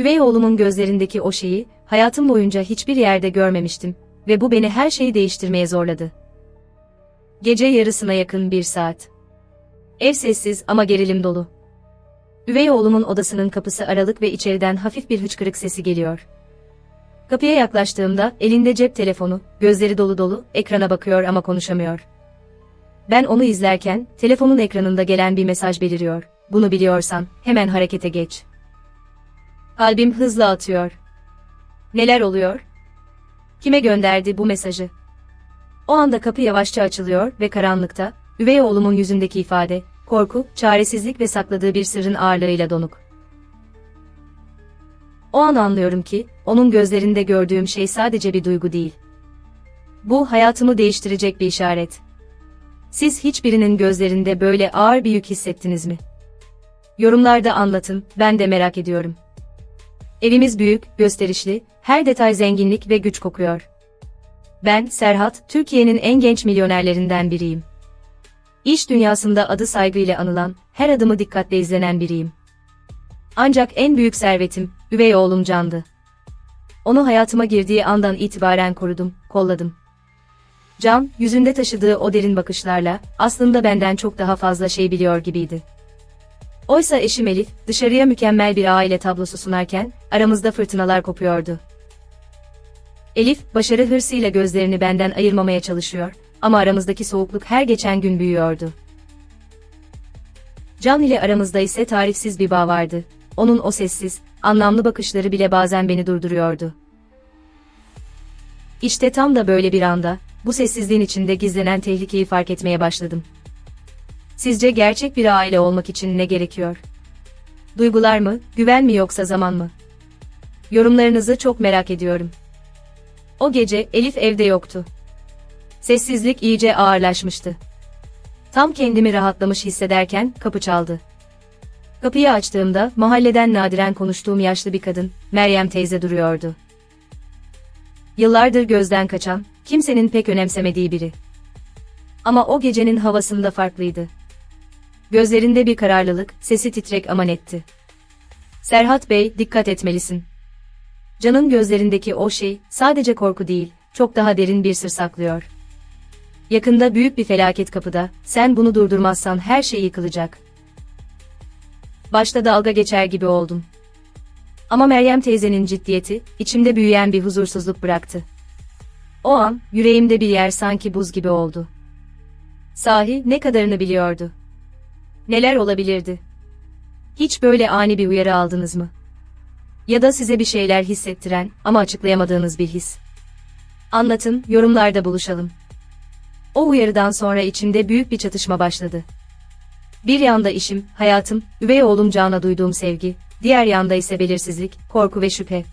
Üvey oğlumun gözlerindeki o şeyi, hayatım boyunca hiçbir yerde görmemiştim ve bu beni her şeyi değiştirmeye zorladı. Gece yarısına yakın bir saat. Ev sessiz ama gerilim dolu. Üvey oğlumun odasının kapısı aralık ve içeriden hafif bir hıçkırık sesi geliyor. Kapıya yaklaştığımda elinde cep telefonu, gözleri dolu dolu, ekrana bakıyor ama konuşamıyor. Ben onu izlerken telefonun ekranında gelen bir mesaj beliriyor. Bunu biliyorsan hemen harekete geç. Kalbim hızla atıyor. Neler oluyor? Kime gönderdi bu mesajı? O anda kapı yavaşça açılıyor ve karanlıkta, üvey oğlumun yüzündeki ifade, korku, çaresizlik ve sakladığı bir sırrın ağırlığıyla donuk. O an anlıyorum ki, onun gözlerinde gördüğüm şey sadece bir duygu değil. Bu hayatımı değiştirecek bir işaret. Siz hiçbirinin gözlerinde böyle ağır bir yük hissettiniz mi? Yorumlarda anlatın, ben de merak ediyorum. Evimiz büyük, gösterişli, her detay zenginlik ve güç kokuyor. Ben, Serhat, Türkiye'nin en genç milyonerlerinden biriyim. İş dünyasında adı saygıyla anılan, her adımı dikkatle izlenen biriyim. Ancak en büyük servetim, üvey oğlum Can'dı. Onu hayatıma girdiği andan itibaren korudum, kolladım. Can, yüzünde taşıdığı o derin bakışlarla, aslında benden çok daha fazla şey biliyor gibiydi. Oysa eşim Elif, dışarıya mükemmel bir aile tablosu sunarken, aramızda fırtınalar kopuyordu. Elif, başarı hırsıyla gözlerini benden ayırmamaya çalışıyor, ama aramızdaki soğukluk her geçen gün büyüyordu. Can ile aramızda ise tarifsiz bir bağ vardı. Onun o sessiz, anlamlı bakışları bile bazen beni durduruyordu. İşte tam da böyle bir anda, bu sessizliğin içinde gizlenen tehlikeyi fark etmeye başladım. Sizce gerçek bir aile olmak için ne gerekiyor? Duygular mı, güven mi yoksa zaman mı? Yorumlarınızı çok merak ediyorum. O gece Elif evde yoktu. Sessizlik iyice ağırlaşmıştı. Tam kendimi rahatlamış hissederken kapı çaldı. Kapıyı açtığımda mahalleden nadiren konuştuğum yaşlı bir kadın, Meryem teyze duruyordu. Yıllardır gözden kaçan, kimsenin pek önemsemediği biri. Ama o gecenin havasında farklıydı. Gözlerinde bir kararlılık, sesi titrek ama netti. Serhat Bey, dikkat etmelisin. Can'ın gözlerindeki o şey, sadece korku değil, çok daha derin bir sır saklıyor. Yakında büyük bir felaket kapıda, sen bunu durdurmazsan her şey yıkılacak. Başta dalga geçer gibi oldum. Ama Meryem teyzenin ciddiyeti, içimde büyüyen bir huzursuzluk bıraktı. O an, yüreğimde bir yer sanki buz gibi oldu. Sahi, ne kadarını biliyordu? Neler olabilirdi? Hiç böyle ani bir uyarı aldınız mı? Ya da size bir şeyler hissettiren ama açıklayamadığınız bir his. Anlatın, yorumlarda buluşalım. O uyarıdan sonra içimde büyük bir çatışma başladı. Bir yanda işim, hayatım, üvey oğlum Can'a duyduğum sevgi, diğer yanda ise belirsizlik, korku ve şüphe.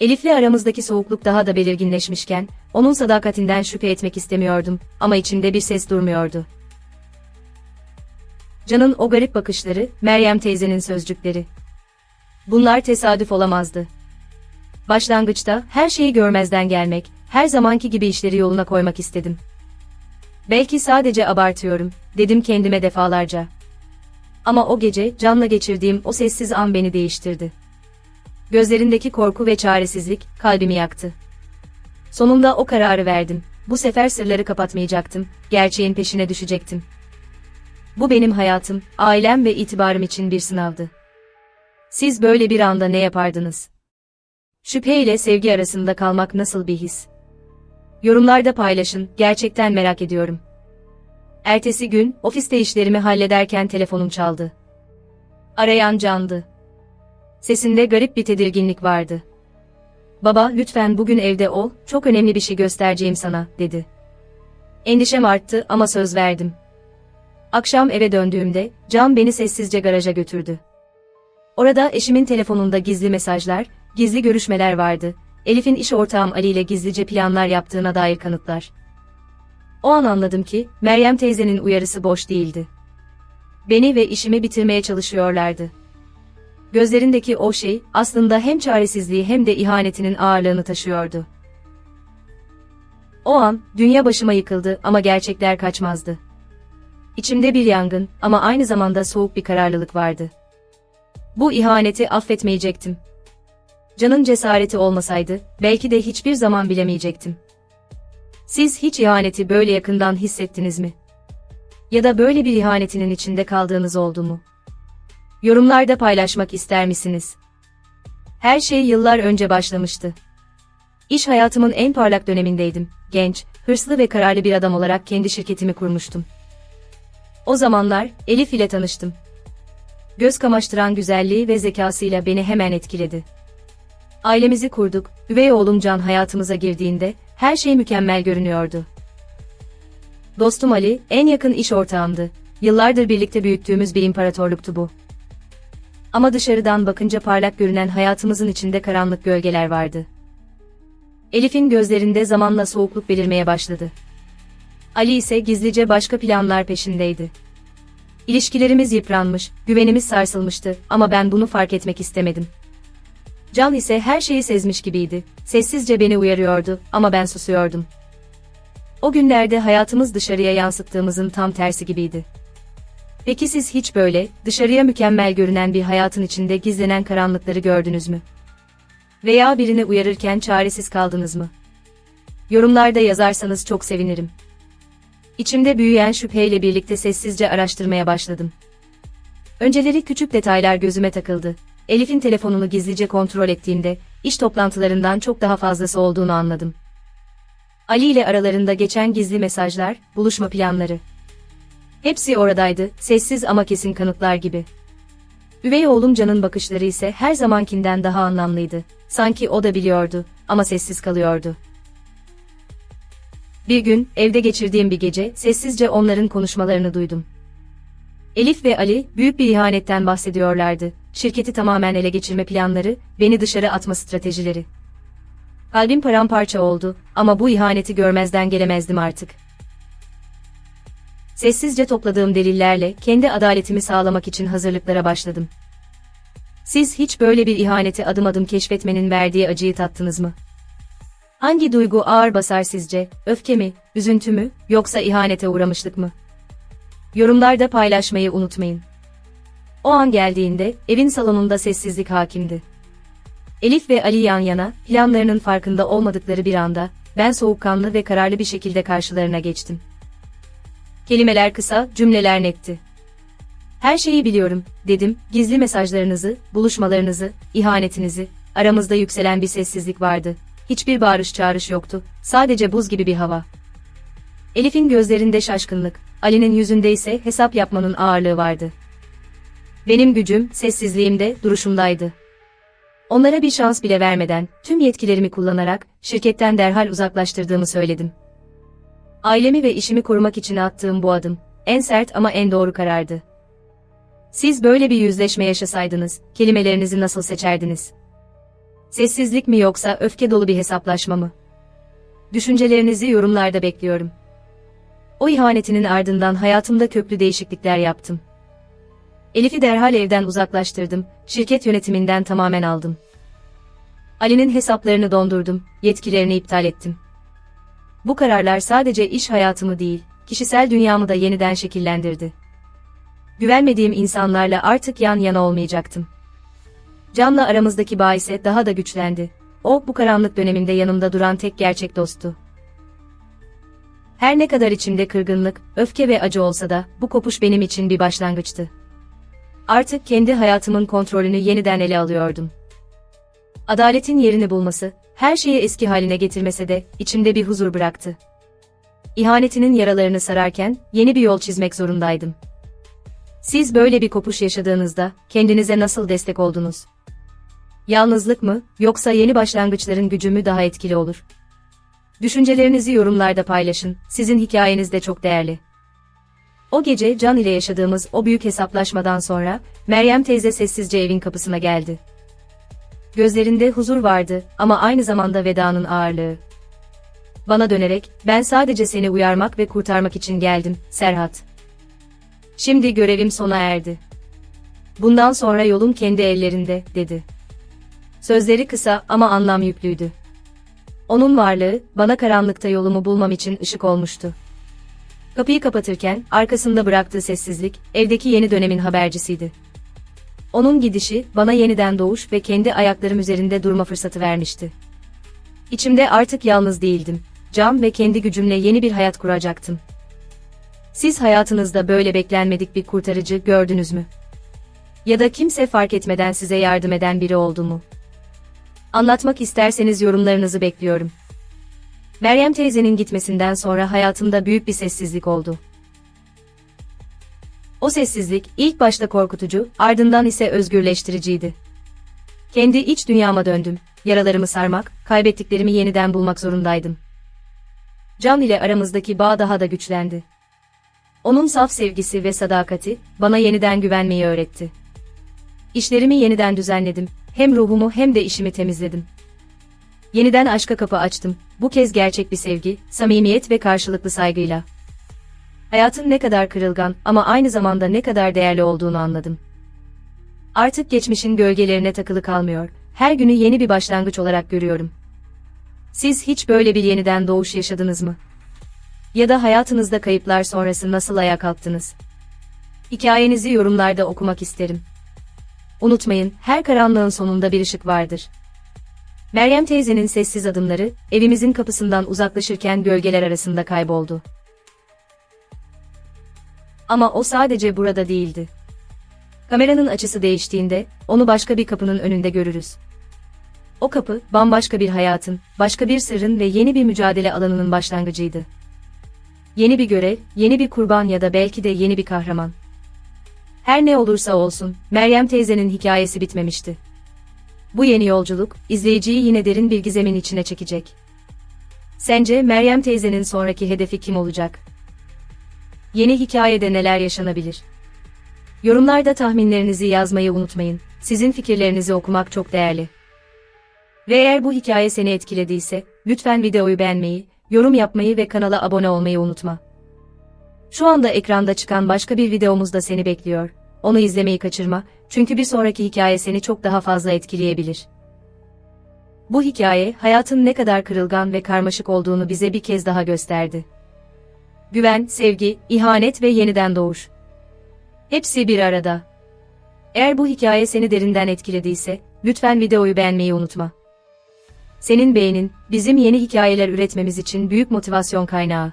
Elif'le aramızdaki soğukluk daha da belirginleşmişken, onun sadakatinden şüphe etmek istemiyordum ama içimde bir ses durmuyordu. Can'ın o garip bakışları, Meryem teyzenin sözcükleri. Bunlar tesadüf olamazdı. Başlangıçta her şeyi görmezden gelmek, her zamanki gibi işleri yoluna koymak istedim. Belki sadece abartıyorum, dedim kendime defalarca. Ama o gece Can'la geçirdiğim o sessiz an beni değiştirdi. Gözlerindeki korku ve çaresizlik kalbimi yaktı. Sonunda o kararı verdim. Bu sefer sırları kapatmayacaktım, gerçeğin peşine düşecektim. Bu benim hayatım, ailem ve itibarım için bir sınavdı. Siz böyle bir anda ne yapardınız? Şüphe ile sevgi arasında kalmak nasıl bir his? Yorumlarda paylaşın, gerçekten merak ediyorum. Ertesi gün, ofiste işlerimi hallederken telefonum çaldı. Arayan Can'dı. Sesinde garip bir tedirginlik vardı. Baba, lütfen bugün evde ol, çok önemli bir şey göstereceğim sana, dedi. Endişem arttı ama söz verdim. Akşam eve döndüğümde, Can beni sessizce garaja götürdü. Orada eşimin telefonunda gizli mesajlar, gizli görüşmeler vardı. Elif'in iş ortağım Ali ile gizlice planlar yaptığına dair kanıtlar. O an anladım ki, Meryem teyzenin uyarısı boş değildi. Beni ve işimi bitirmeye çalışıyorlardı. Gözlerindeki o şey, aslında hem çaresizliği hem de ihanetinin ağırlığını taşıyordu. O an, dünya başıma yıkıldı ama gerçekler kaçmazdı. İçimde bir yangın ama aynı zamanda soğuk bir kararlılık vardı. Bu ihaneti affetmeyecektim. Can'ın cesareti olmasaydı, belki de hiçbir zaman bilemeyecektim. Siz hiç ihaneti böyle yakından hissettiniz mi? Ya da böyle bir ihanetinin içinde kaldığınız oldu mu? Yorumlarda paylaşmak ister misiniz? Her şey yıllar önce başlamıştı. İş hayatımın en parlak dönemindeydim. Genç, hırslı ve kararlı bir adam olarak kendi şirketimi kurmuştum. O zamanlar Elif ile tanıştım. Göz kamaştıran güzelliği ve zekasıyla beni hemen etkiledi. Ailemizi kurduk, üvey oğlum Can hayatımıza girdiğinde her şey mükemmel görünüyordu. Dostum Ali, en yakın iş ortağımdı. Yıllardır birlikte büyüttüğümüz bir imparatorluktu bu. Ama dışarıdan bakınca parlak görünen hayatımızın içinde karanlık gölgeler vardı. Elif'in gözlerinde zamanla soğukluk belirmeye başladı. Ali ise gizlice başka planlar peşindeydi. İlişkilerimiz yıpranmış, güvenimiz sarsılmıştı ama ben bunu fark etmek istemedim. Can ise her şeyi sezmiş gibiydi. Sessizce beni uyarıyordu ama ben susuyordum. O günlerde hayatımız dışarıya yansıttığımızın tam tersi gibiydi. Peki siz hiç böyle, dışarıya mükemmel görünen bir hayatın içinde gizlenen karanlıkları gördünüz mü? Veya birini uyarırken çaresiz kaldınız mı? Yorumlarda yazarsanız çok sevinirim. İçimde büyüyen şüpheyle birlikte sessizce araştırmaya başladım. Önceleri küçük detaylar gözüme takıldı. Elif'in telefonunu gizlice kontrol ettiğimde, iş toplantılarından çok daha fazlası olduğunu anladım. Ali ile aralarında geçen gizli mesajlar, buluşma planları. Hepsi oradaydı, sessiz ama kesin kanıtlar gibi. Üvey oğlum Can'ın bakışları ise her zamankinden daha anlamlıydı. Sanki o da biliyordu ama sessiz kalıyordu. Bir gün, evde geçirdiğim bir gece, sessizce onların konuşmalarını duydum. Elif ve Ali, büyük bir ihanetten bahsediyorlardı. Şirketi tamamen ele geçirme planları, beni dışarı atma stratejileri. Kalbim paramparça oldu ama bu ihaneti görmezden gelemezdim artık. Sessizce topladığım delillerle kendi adaletimi sağlamak için hazırlıklara başladım. Siz hiç böyle bir ihaneti adım adım keşfetmenin verdiği acıyı tattınız mı? Hangi duygu ağır basar sizce? Öfke mi, üzüntü mü, yoksa ihanete uğramışlık mı? Yorumlarda paylaşmayı unutmayın. O an geldiğinde evin salonunda sessizlik hakimdi. Elif ve Ali yan yana, planlarının farkında olmadıkları bir anda, ben soğukkanlı ve kararlı bir şekilde karşılarına geçtim. Kelimeler kısa, cümleler netti. Her şeyi biliyorum, dedim, gizli mesajlarınızı, buluşmalarınızı, ihanetinizi, aramızda yükselen bir sessizlik vardı. Hiçbir bağırış çağrış yoktu, sadece buz gibi bir hava. Elif'in gözlerinde şaşkınlık, Ali'nin yüzünde ise hesap yapmanın ağırlığı vardı. Benim gücüm, sessizliğimde, duruşumdaydı. Onlara bir şans bile vermeden, tüm yetkilerimi kullanarak, şirketten derhal uzaklaştırdığımı söyledim. Ailemi ve işimi korumak için attığım bu adım, en sert ama en doğru karardı. Siz böyle bir yüzleşme yaşasaydınız, kelimelerinizi nasıl seçerdiniz? Sessizlik mi yoksa öfke dolu bir hesaplaşma mı? Düşüncelerinizi yorumlarda bekliyorum. O ihanetinin ardından hayatımda köklü değişiklikler yaptım. Elif'i derhal evden uzaklaştırdım, şirket yönetiminden tamamen aldım. Ali'nin hesaplarını dondurdum, yetkilerini iptal ettim. Bu kararlar sadece iş hayatımı değil, kişisel dünyamı da yeniden şekillendirdi. Güvenmediğim insanlarla artık yan yana olmayacaktım. Can'la aramızdaki bağ ise daha da güçlendi. O, bu karanlık döneminde yanımda duran tek gerçek dosttu. Her ne kadar içimde kırgınlık, öfke ve acı olsa da, bu kopuş benim için bir başlangıçtı. Artık kendi hayatımın kontrolünü yeniden ele alıyordum. Adaletin yerini bulması, her şeyi eski haline getirmese de, içimde bir huzur bıraktı. İhanetinin yaralarını sararken, yeni bir yol çizmek zorundaydım. Siz böyle bir kopuş yaşadığınızda, kendinize nasıl destek oldunuz? Yalnızlık mı, yoksa yeni başlangıçların gücü mü daha etkili olur? Düşüncelerinizi yorumlarda paylaşın, sizin hikayeniz de çok değerli. O gece Can ile yaşadığımız o büyük hesaplaşmadan sonra, Meryem teyze sessizce evin kapısına geldi. Gözlerinde huzur vardı ama aynı zamanda vedanın ağırlığı. Bana dönerek, ben sadece seni uyarmak ve kurtarmak için geldim, Serhat. Şimdi görevim sona erdi. Bundan sonra yolun kendi ellerinde, dedi. Sözleri kısa ama anlam yüklüydü. Onun varlığı, bana karanlıkta yolumu bulmam için ışık olmuştu. Kapıyı kapatırken, arkasında bıraktığı sessizlik, evdeki yeni dönemin habercisiydi. Onun gidişi, bana yeniden doğuş ve kendi ayaklarım üzerinde durma fırsatı vermişti. İçimde artık yalnız değildim. Cam ve kendi gücümle yeni bir hayat kuracaktım. Siz hayatınızda böyle beklenmedik bir kurtarıcı gördünüz mü? Ya da kimse fark etmeden size yardım eden biri oldu mu? Anlatmak isterseniz yorumlarınızı bekliyorum. Meryem teyzenin gitmesinden sonra hayatımda büyük bir sessizlik oldu. O sessizlik ilk başta korkutucu, ardından ise özgürleştiriciydi. Kendi iç dünyama döndüm. Yaralarımı sarmak, kaybettiklerimi yeniden bulmak zorundaydım. Can ile aramızdaki bağ daha da güçlendi. Onun saf sevgisi ve sadakati bana yeniden güvenmeyi öğretti. İşlerimi yeniden düzenledim. Hem ruhumu hem de işimi temizledim. Yeniden aşka kapı açtım. Bu kez gerçek bir sevgi, samimiyet ve karşılıklı saygıyla. Hayatın ne kadar kırılgan ama aynı zamanda ne kadar değerli olduğunu anladım. Artık geçmişin gölgelerine takılı kalmıyor. Her günü yeni bir başlangıç olarak görüyorum. Siz hiç böyle bir yeniden doğuş yaşadınız mı? Ya da hayatınızda kayıplar sonrası nasıl ayağa kalktınız? Hikayenizi yorumlarda okumak isterim. Unutmayın, her karanlığın sonunda bir ışık vardır. Meryem teyzenin sessiz adımları, evimizin kapısından uzaklaşırken gölgeler arasında kayboldu. Ama o sadece burada değildi. Kameranın açısı değiştiğinde, onu başka bir kapının önünde görürüz. O kapı, bambaşka bir hayatın, başka bir sırrın ve yeni bir mücadele alanının başlangıcıydı. Yeni bir görev, yeni bir kurban ya da belki de yeni bir kahraman. Her ne olursa olsun, Meryem teyzenin hikayesi bitmemişti. Bu yeni yolculuk, izleyiciyi yine derin bir gizemin içine çekecek. Sence Meryem teyzenin sonraki hedefi kim olacak? Yeni hikayede neler yaşanabilir? Yorumlarda tahminlerinizi yazmayı unutmayın. Sizin fikirlerinizi okumak çok değerli. Ve eğer bu hikaye seni etkilediyse, lütfen videoyu beğenmeyi, yorum yapmayı ve kanala abone olmayı unutma. Şu anda ekranda çıkan başka bir videomuz da seni bekliyor. Onu izlemeyi kaçırma, çünkü bir sonraki hikaye seni çok daha fazla etkileyebilir. Bu hikaye, hayatın ne kadar kırılgan ve karmaşık olduğunu bize bir kez daha gösterdi. Güven, sevgi, ihanet ve yeniden doğuş. Hepsi bir arada. Eğer bu hikaye seni derinden etkilediyse, lütfen videoyu beğenmeyi unutma. Senin beğenin, bizim yeni hikayeler üretmemiz için büyük motivasyon kaynağı.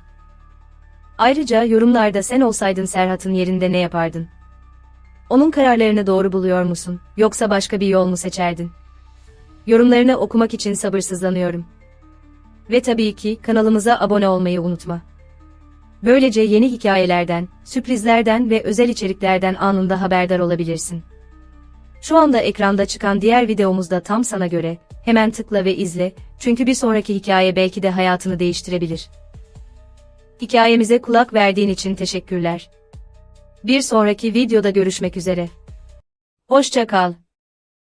Ayrıca yorumlarda sen olsaydın Serhat'ın yerinde ne yapardın? Onun kararlarını doğru buluyor musun, yoksa başka bir yol mu seçerdin? Yorumlarını okumak için sabırsızlanıyorum. Ve tabii ki kanalımıza abone olmayı unutma. Böylece yeni hikayelerden, sürprizlerden ve özel içeriklerden anında haberdar olabilirsin. Şu anda ekranda çıkan diğer videomuz da tam sana göre. Hemen tıkla ve izle, çünkü bir sonraki hikaye belki de hayatını değiştirebilir. Hikayemize kulak verdiğin için teşekkürler. Bir sonraki videoda görüşmek üzere. Hoşça kal.